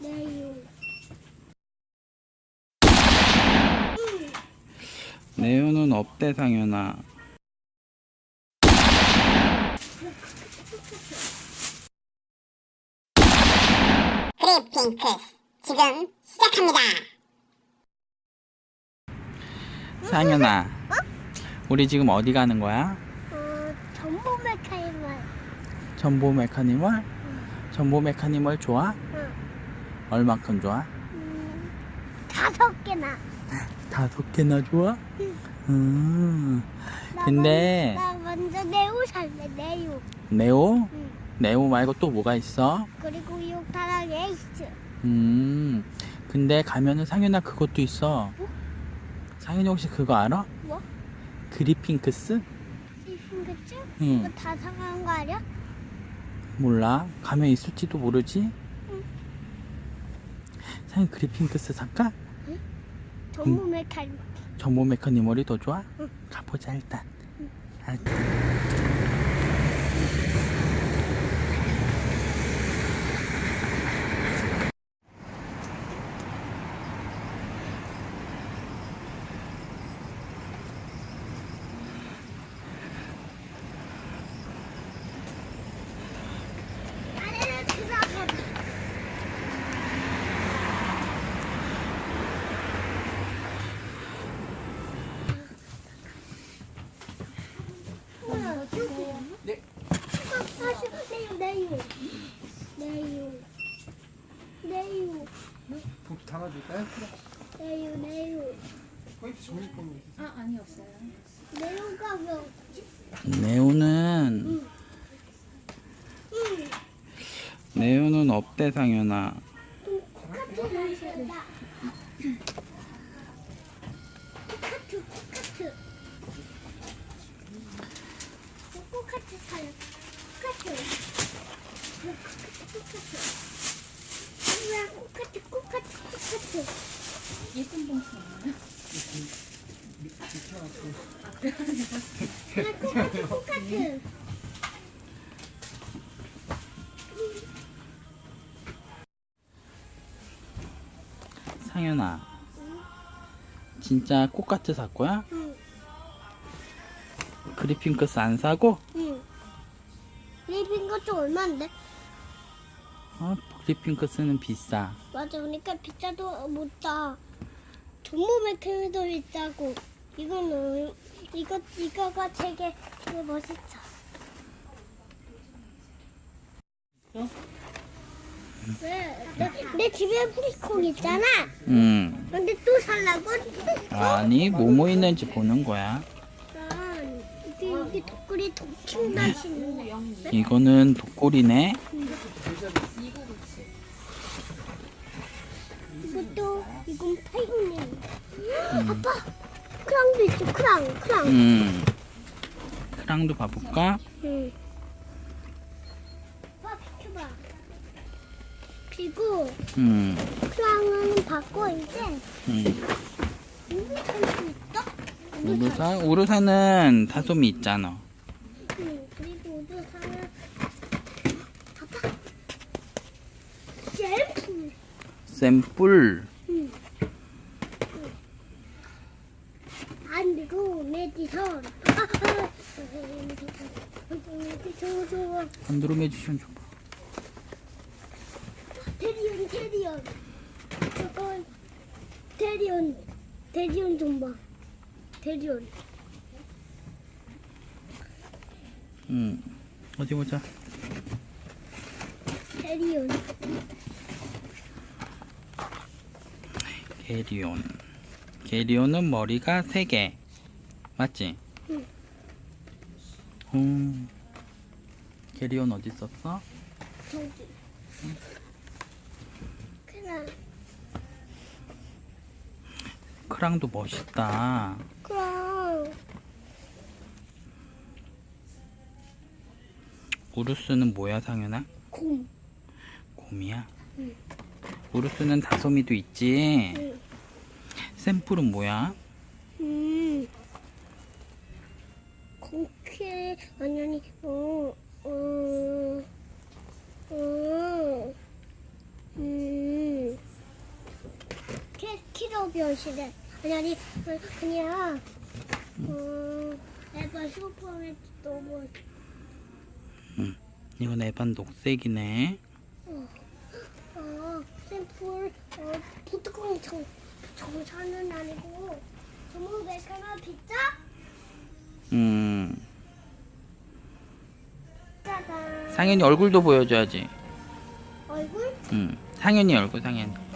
네요. 네오는 없대 상현아. 그래핑크 지금 시작합니다. 상현아. 우리 지금 어디 가는 거야? 어, 전보 메카니멀. 전보 메카니멀? 전보 메카니멀 좋아? 응. 얼만큼 좋아? 음, 다섯 개나. 다섯 개나 좋아? 응. 음. 나 근데- 먼저, 나 먼저 네오 살래, 네오. 네오? 응. 네오 말고 또 뭐가 있어? 그리고 육타랑 에이스. 음. 근데 가면은 상현아 그것도 있어. 상현이 혹시 그거 알아? 뭐? 그리핑크스? 이 핑크츠? 응. 이거 다 사가는 거 아니야? 몰라. 가면 있을지도 모르지? 응. 상현 그리핑크스 살까? 전보 메카니멀. 전보 메카니멀이 더 좋아? 응. 가보자 일단. 응. 알겠다. 나는 그거 네요. 봉투 담아줄까요? 포인트. 아, 아니 없어요. 네요가 왜 없지? 네오는 응. 네오는 없대 상현아. 코카트 마셔다. 코카트, 코카트. 코카트 사요. 코카트. 코카트, 코카트. 우와, 코카트, 코카트, 코카트. 예쁜 봉투? 나 코카트, 코카트. 상현아. 진짜 꽃카트 살 거야? 응, 그리핑크스 안 사고? 것도 얼마인데? 어, 그리핑크스는 비싸. 맞아, 그러니까 비싸도 못다. 맥크도 비싸고 이거는 이거 이거가 되게 되게 멋있어. 왜? 내, 내 집에 프리콩 있잖아. 음. 근데 또 살라고? 아니, 뭐뭐 있는지 보는 거야. 이게 독구리 독킹 맛있는데. 이거는 독골이네. 이것도 이건 페인네. 아빠, 크랑도 있어. 크랑, 크랑. 음. 크랑도 봐볼까? 응. 아빠 비켜봐. 그리고 음. 크랑은 받고 이제 음. 있어? 우르사? 우르사는 다솜이 있잖아. 응. 그리고 아빠 젤프. 샘뿔. 응. 안드로 메디선. 아, 아. 메디선 좋아. 줘봐. 테리온 테리온 저건 테리온 테리온 좀 봐 테리온 음. 어디 보자. 테리온 게리온. 게리온은 머리가 세 개. 맞지? 응. 음. 게리온 어디 있었어? 저기 그냥 크랑도 멋있다. 그럼 우르스는 뭐야, 상현아? 곰 곰이야? 응. 우르스는 다솜이도 있지. 응. 샘뿔은 뭐야? 음. 공캐 아니 아니 어 어, 어, 음. 피규어 변신해. 아니 아니 그- 그냥 음 에바 슈퍼맨 너무 이건 에반 녹색이네. 어 샘플 어 부뚜껑 정 정사는 아니고 전문 베이커나 피자 음. 짜잔 상현이 얼굴도 보여줘야지. 얼굴 음. 상현이 얼굴 상현 이.